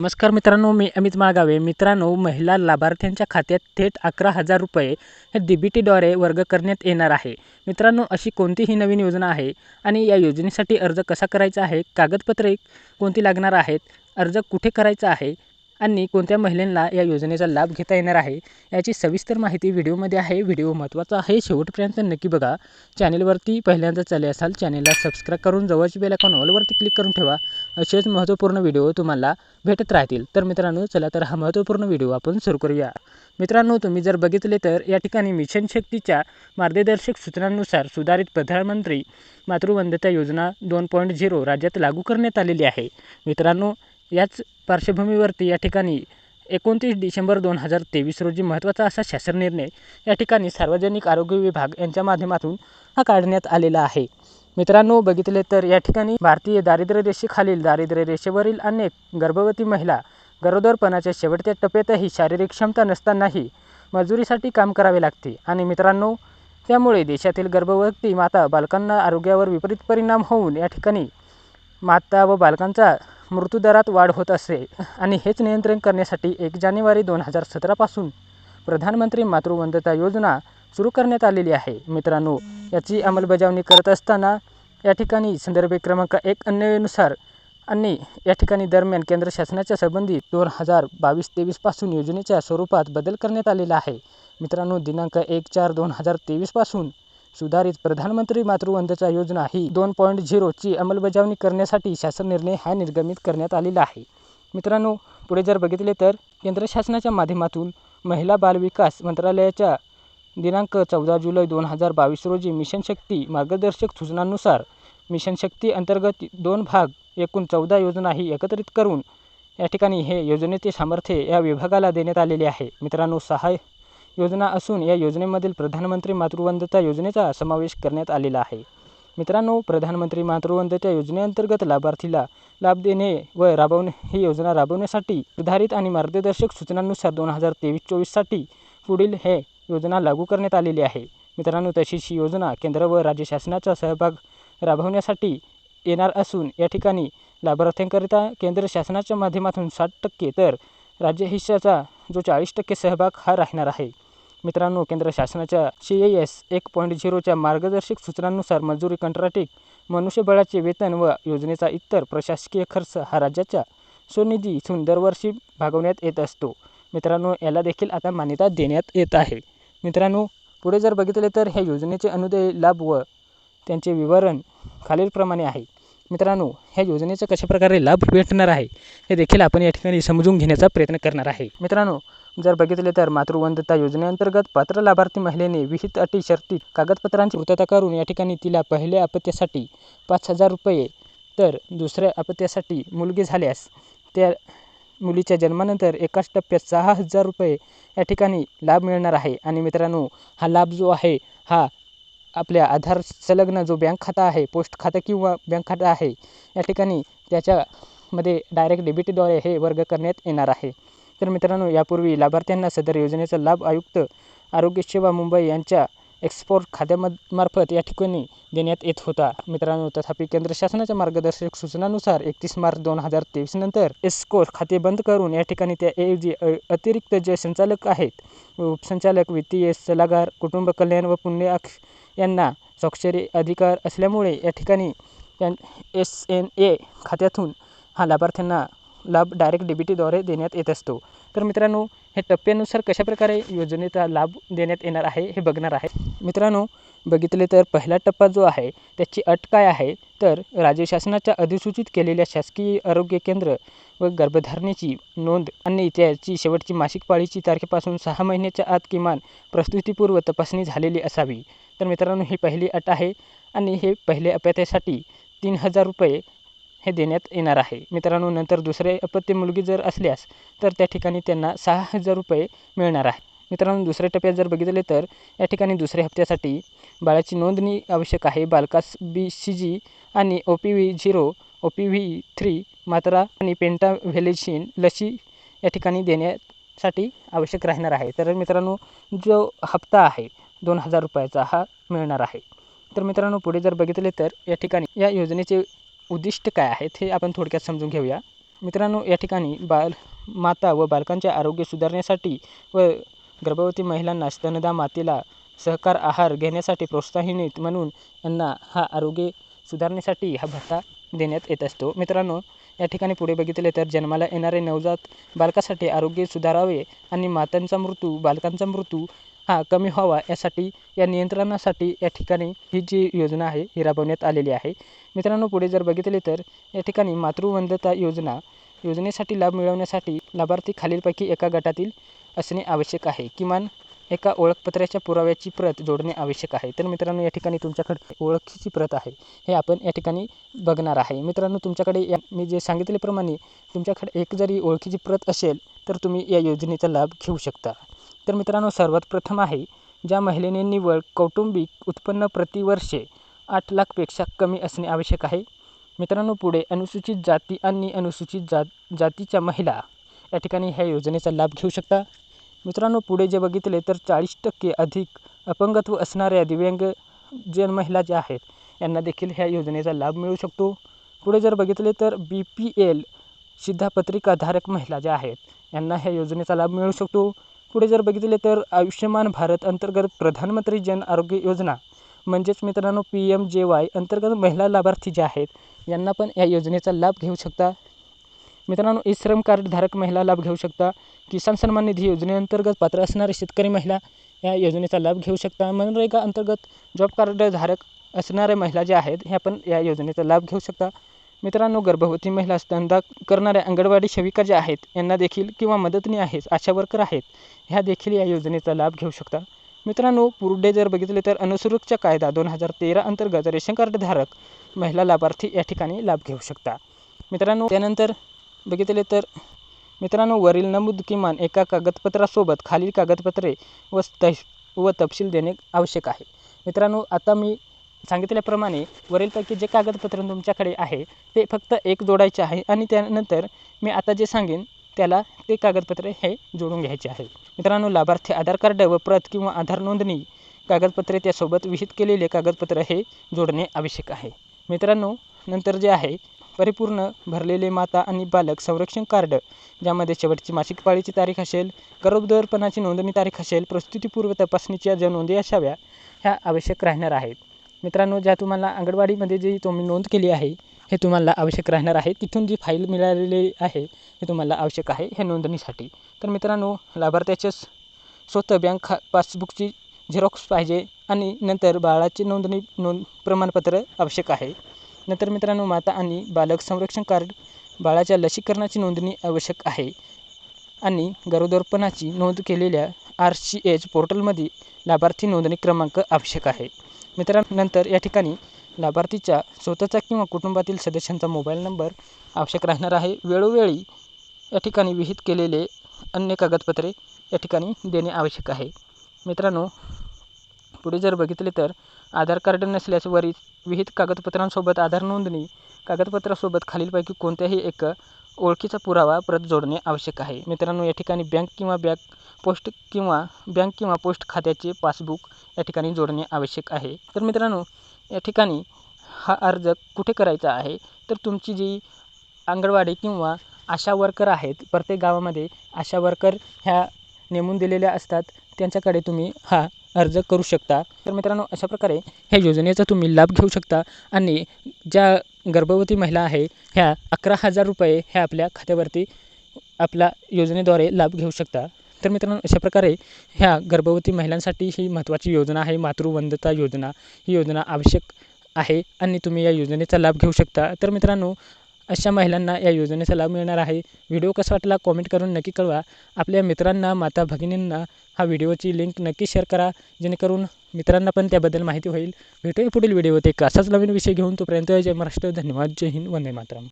नमस्कार मित्रांनो मी अमित माळगावे. मित्रांनो महिला लाभार्थ्यांच्या खात्यात थेट अकरा हजार रुपये हे डी बी टीद्वारे वर्ग करण्यात येणार आहे. मित्रांनो अशी कोणतीही नवीन योजना आहे आणि या योजनेसाठी अर्ज कसा करायचा आहे कागदपत्रे कोणती लागणार आहेत अर्ज कुठे करायचा आहे आणि कोणत्या महिलांना या योजनेचा लाभ घेता येणार आहे याची सविस्तर माहिती व्हिडिओमध्ये आहे. व्हिडिओ महत्त्वाचा आहे. शेवटपर्यंत नक्की बघा. चॅनेलवरती पहिल्यांदा चाले असाल चॅनेलला सबस्क्राईब करून जवळची बेल आयकॉन ऑलवरती क्लिक करून ठेवा. असेच महत्त्वपूर्ण व्हिडिओ तुम्हाला भेटत राहतील. तर मित्रांनो चला तर हा महत्त्वपूर्ण व्हिडिओ आपण सुरू करूया. मित्रांनो तुम्ही जर बघितले तर या ठिकाणी मिशन शक्तीच्या मार्गदर्शक सूचनांनुसार सुधारित प्रधानमंत्री मातृवंदता योजना दोन पॉईंट झिरो राज्यात लागू करण्यात आलेली आहे. मित्रांनो याच पार्श्वभूमीवरती या ठिकाणी एकोणतीस डिसेंबर दोन हजार तेवीस रोजी महत्त्वाचा असा शासन निर्णय या ठिकाणी सार्वजनिक आरोग्य विभाग यांच्या माध्यमातून हा काढण्यात आलेला आहे. मित्रांनो बघितले तर या ठिकाणी भारतीय दारिद्र्य रेषेखालील दारिद्र्य रेषेवरील अनेक गर्भवती महिला गरोदरपणाच्या शेवटच्या टप्प्यातही शारीरिक क्षमता नसतानाही मजुरीसाठी काम करावे लागते. आणि मित्रांनो त्यामुळे देशातील गर्भवती माता बालकांना आरोग्यावर विपरीत परिणाम होऊन या ठिकाणी माता व बालकांचा मृत्यूदरात वाढ होत असे आणि हेच नियंत्रण करण्यासाठी एक जानेवारी दोन हजार सतरापासून प्रधानमंत्री मातृवंदता योजना सुरू करण्यात आलेली आहे. मित्रांनो याची अंमलबजावणी करत असताना या ठिकाणी संदर्भ क्रमांक एक अन्वयानुसार आणि या ठिकाणी दरम्यान केंद्र शासनाच्या संबंधित दोन हजार बावीस तेवीसपासून योजनेच्या स्वरूपात बदल करण्यात आलेला आहे. मित्रांनो दिनांक एक चार दोन हजार तेवीसपासून सुधारित प्रधानमंत्री मातृवंदना योजना ही दोन पॉईंट झिरोची अंमलबजावणी करण्यासाठी शासन निर्णय हा निर्गमित करण्यात आलेला आहे. मित्रांनो पुढे जर बघितले तर केंद्र शासनाच्या माध्यमातून महिला बालविकास मंत्रालयाच्या दिनांक चौदा जुलै दोन हजार बावीस रोजी मिशन शक्ती मार्गदर्शक सूचनांनुसार मिशन शक्ती अंतर्गत दोन भाग एकूण चौदा योजना ही एकत्रित करून या ठिकाणी हे योजनेचे सामर्थ्य या विभागाला देण्यात आलेले आहे. मित्रांनो सहा योजना असून या योजनेमधील प्रधानमंत्री मातृवंदता योजनेचा समावेश करण्यात आलेला आहे. मित्रांनो प्रधानमंत्री मातृवंदता योजनेअंतर्गत लाभार्थीला लाभ देणे व राबवणे ही योजना राबवण्यासाठी सुधारित आणि मार्गदर्शक सूचनांनुसार दोन हजार तेवीस चोवीससाठी पुढील हे योजना लागू करण्यात आलेली आहे. मित्रांनो तशीच ही योजना केंद्र व राज्य शासनाचा सहभाग राबवण्यासाठी येणार असून या ठिकाणी लाभार्थ्यांकरिता केंद्र शासनाच्या माध्यमातून साठ टक्के तर राज्य हिस्साचा जो चाळीस टक्के सहभाग हा राहणार आहे. मित्रांनो केंद्र शासनाच्या सी ए एस एक पॉईंट झिरोच्या मार्गदर्शक सूचनांनुसार मजुरी कंत्राटिक मनुष्यबळाचे वेतन व योजनेचा इतर प्रशासकीय खर्च हा राज्याच्या स्वनिधी इथून दरवर्षी भागवण्यात येत असतो. मित्रांनो याला देखील आता मान्यता देण्यात येत आहे. मित्रांनो पुढे जर बघितले तर ह्या योजनेचे अनुदय लाभ व त्यांचे विवरण खालीलप्रमाणे आहे. मित्रांनो ह्या योजनेचा कशाप्रकारे लाभ भेटणार आहे हे देखील आपण या ठिकाणी समजून घेण्याचा प्रयत्न करणार आहे. मित्रांनो जर बघितले तर मातृवंदता योजनेअंतर्गत पात्र लाभार्थी महिलेने विहित अटी शर्ती कागदपत्रांची पूर्तता करून या ठिकाणी तिला पहिल्या अपत्यासाठी पाच हजार रुपये तर दुसऱ्या अपत्यासाठी मुलगी झाल्यास त्या मुलीच्या जन्मानंतर एकाच टप्प्यात सहा हजार रुपये या ठिकाणी लाभ मिळणार आहे. आणि मित्रांनो हा लाभ जो आहे हा आपल्या आधार संलग्न जो बँक खाता आहे पोस्ट खातं किंवा बँक खातं आहे या ठिकाणी त्याच्यामध्ये डायरेक्ट डेबिटद्वारे हे वर्ग करण्यात येणार आहे. तर मित्रांनो यापूर्वी लाभार्थ्यांना सदर योजनेचा लाभ आयुक्त आरोग्य सेवा मुंबई यांच्या एक्सपोर्ट खात्यामार्फत या ठिकाणी देण्यात येत होता. मित्रांनो तथापि केंद्र शासनाच्या मार्गदर्शक सूचनानुसार एकतीस मार्च दोन हजार तेवीस नंतर एस्कोर खाते बंद करून या ठिकाणी त्याऐवजी अतिरिक्त जे संचालक आहेत उपसंचालक वित्तीय सल्लागार कुटुंब कल्याण व पुण्य यांना स्वाक्षरी अधिकार असल्यामुळे या ठिकाणी त्यां एस एन ए खात्यातून हा लाभार्थ्यांना लाभ डायरेक्ट डेबिटीद्वारे देण्यात येत असतो. तर मित्रांनो हे टप्प्यानुसार कशाप्रकारे योजनेचा लाभ देण्यात येणार आहे हे बघणार आहे. मित्रांनो बघितले तर पहिला टप्पा जो आहे त्याची अट काय आहे? तर राज्य शासनाच्या अधिसूचित केलेल्या शासकीय आरोग्य केंद्र व गर्भधारणेची नोंद आणि त्याची शेवटची मासिक पाळीची तारखेपासून सहा महिन्याच्या आत किमान प्रस्तुतीपूर्व तपासणी झालेली असावी. तर मित्रांनो ही पहिली अट आहे आणि हे पहिले अप्याथ्यासाठी तीन हजार रुपये हे देण्यात येणार आहे. मित्रांनो नंतर दुसरे अपत्य मुलगी जर असल्यास तर त्या ठिकाणी त्यांना सहा हजार रुपये मिळणार आहे. मित्रांनो दुसऱ्या टप्प्यात जर बघितले तर या ठिकाणी दुसऱ्या हप्त्यासाठी बाळाची नोंदणी आवश्यक आहे. बालकास बी सी जी आणि O P V zero O P V three मात्रा आणि पेंटा व्हॅलेशिन लसी या ठिकाणी देण्यासाठी आवश्यक राहणार आहे. तर मित्रांनो जो हप्ता आहे दोन हजार रुपयाचा हा मिळणार आहे. तर मित्रांनो पुढे जर बघितले तर या ठिकाणी या योजनेचे उद्दिष्ट काय आहेत हे आपण थोडक्यात समजून घेऊया. मित्रांनो या ठिकाणी बाल माता व बालकांचे आरोग्य सुधारण्यासाठी व गर्भवती महिलांना स्तनदा मातेला सहकार आहार घेण्यासाठी प्रोत्साहित म्हणून यांना हा आरोग्य सुधारण्यासाठी हा भत्ता देण्यात येत असतो. मित्रांनो या ठिकाणी पुढे बघितले तर जन्माला येणारे नवजात बालकासाठी आरोग्य सुधारावे आणि मातांचा मृत्यू बालकांचा मृत्यू हा कमी व्हावा यासाठी या नियंत्रणासाठी या ठिकाणी ही जी योजना आहे ही राबवण्यात आलेली आहे. मित्रांनो पुढे जर बघितले तर या ठिकाणी मातृवंदता योजना योजनेसाठी लाभ मिळवण्यासाठी लाभार्थी खालीलपैकी एका गटातील असणे आवश्यक आहे. किमान एका ओळखपत्राच्या पुराव्याची प्रत जोडणे आवश्यक आहे. तर मित्रांनो या ठिकाणी तुमच्याकडे ओळखीची प्रत आहे हे आपण या ठिकाणी बघणार आहे. मित्रांनो तुमच्याकडे या मी जे सांगितल्याप्रमाणे तुमच्याकडे एक जरी ओळखीची प्रत असेल तर तुम्ही या योजनेचा लाभ घेऊ शकता. तर मित्रांनो सर्वात प्रथम आहे ज्या महिलेने निव्वळ कौटुंबिक उत्पन्न प्रतिवर्षे आठ लाखपेक्षा कमी असणे आवश्यक आहे. मित्रांनो पुढे अनुसूचित जाती आणि अनुसूचित जात जातीच्या महिला या ठिकाणी ह्या योजनेचा लाभ घेऊ शकता. मित्रांनो पुढे जे बघितले तर चाळीस टक्के अधिक अपंगत्व असणाऱ्या दिव्यांग जे महिला ज्या आहेत यांना देखील ह्या योजनेचा लाभ मिळू शकतो. पुढे जर बघितले तर बी पी एल शिधापत्रिकाधारक महिला ज्या आहेत यांना ह्या योजनेचा लाभ मिळू शकतो. पुढे जर बघितले तर आयुष्यमान भारत अंतर्गत प्रधानमंत्री जन आरोग्य योजना म्हणजेच मित्रांनो पी एम जे वाय अंतर्गत महिला लाभार्थी ज्या आहेत यांना पण या योजनेचा लाभ घेऊ शकता. मित्रांनो ई श्रम कार्डधारक महिला लाभ घेऊ शकता. किसान सन्मान निधी योजनेअंतर्गत पात्र असणारे शेतकरी महिला या योजनेचा लाभ घेऊ शकता. मनरेगा अंतर्गत जॉब कार्डधारक असणाऱ्या महिला ज्या आहेत ह्या पण या योजनेचा लाभ घेऊ शकता. मित्रांनो गर्भवती महिला स्तनदा करणाऱ्या अंगणवाडी सेविका ज्या आहेत यांना देखील किंवा मदतनी आहेत आशा वर्कर आहेत ह्या देखील या योजनेचा लाभ घेऊ शकता. मित्रांनो पुढे जर बघितले तर अनुसुरक्षा कायदा दोन हजार तेरा अंतर्गत रेशन कार्डधारक महिला लाभार्थी या ठिकाणी लाभ घेऊ शकता. मित्रांनो त्यानंतर बघितले तर मित्रांनो वरील नमूद किमान एका कागदपत्रासोबत खालील कागदपत्रे व तश व तपशील देणे आवश्यक आहे. मित्रांनो आता मी सांगितल्याप्रमाणे वरीलपैकी जे कागदपत्र तुमच्याकडे आहे ते फक्त एक जोडायचे आहे आणि त्यानंतर मी आता जे सांगेन त्याला ते कागदपत्रे हे जोडून घ्यायचे आहे. मित्रांनो लाभार्थी आधार कार्ड व प्रत किंवा आधार नोंदणी कागदपत्रे त्यासोबत विहित केलेले कागदपत्र हे जोडणे आवश्यक आहे. मित्रांनो नंतर जे आहे परिपूर्ण भरलेले माता आणि बालक संरक्षण कार्ड ज्यामध्ये शेवटची मासिक पाळीची तारीख असेल गरोदरपणाची नोंदणी तारीख असेल प्रस्तुतीपूर्व तपासणीच्या ज्या नोंदी असाव्या ह्या आवश्यक राहणार आहेत. मित्रांनो ज्या तुम्हाला अंगणवाडीमध्ये जी तुम्ही नोंद केली आहे हे तुम्हाला आवश्यक राहणार आहे. तिथून जी फाईल मिळालेली आहे हे तुम्हाला आवश्यक आहे ह्या नोंदणीसाठी. तर मित्रांनो लाभार्थ्याच्या स्वतः बँक खा पासबुकची झेरॉक्स पाहिजे आणि नंतर बाळाची नोंदणी नोंद प्रमाणपत्र आवश्यक आहे. नंतर मित्रांनो माता आणि बालक संरक्षण कार्ड बाळाच्या लसीकरणाची नोंदणी आवश्यक आहे आणि गरोदरपणाची नोंद केलेल्या आर सी एच पोर्टलमध्ये लाभार्थी नोंदणी क्रमांक आवश्यक आहे. मित्रांनंतर या ठिकाणी लाभार्थीच्या स्वतःचा किंवा कुटुंबातील सदस्यांचा मोबाईल नंबर आवश्यक राहणार आहे. वेळोवेळी या ठिकाणी विहित केलेले अन्य कागदपत्रे या ठिकाणी देणे आवश्यक आहे. मित्रांनो पुढे जर बघितले तर आधार कार्ड नसल्यास वरील विहित कागदपत्रांसोबत आधार नोंदणी कागदपत्रासोबत खालीलपैकी कोणत्याही एक ओळखीचा पुरावा परत जोडणे आवश्यक आहे. मित्रांनो या ठिकाणी बँक किंवा बँक पोस्ट किंवा बँक किंवा पोस्ट खात्याचे पासबुक या ठिकाणी जोडणे आवश्यक आहे. तर मित्रांनो या ठिकाणी हा अर्ज कुठे करायचा आहे? तर तुमची जी अंगणवाडी किंवा आशा वर्कर आहेत प्रत्येक गावामध्ये आशा वर्कर ह्या नेमून दिलेल्या असतात. त्यांच्याकडे तुम्ही हा अर्ज करू शकता. तर मित्रांनो अशा प्रकारे ह्या योजनेचा तुम्ही लाभ घेऊ शकता आणि ज्या गर्भवती महिला आहे ह्या अकरा हजार रुपये ह्या आपल्या खात्यावरती आपल्या योजनेद्वारे लाभ घेऊ शकता. तर मित्रांनो अशा प्रकारे ह्या गर्भवती महिलांसाठी ही महत्त्वाची योजना आहे मातृवंदता योजना. ही योजना आवश्यक आहे आणि तुम्ही या योजनेचा लाभ घेऊ शकता. तर मित्रांनो अशा महिलांना या योजनेचा लाभ मिळणार आहे. व्हिडिओ कसा वाटला कॉमेंट करून नक्की कळवा. आपल्या मित्रांना माता भगिनींना हा व्हिडिओची लिंक नक्की शेअर करा जेणेकरून मित्रांना पण त्याबद्दल माहिती होईल. भेटूया पुढील व्हिडिओत. एक असाच नवीन विषय घेऊन तोपर्यंत जय महाराष्ट्र. धन्यवाद. जय हिंद. वंदे मातरम.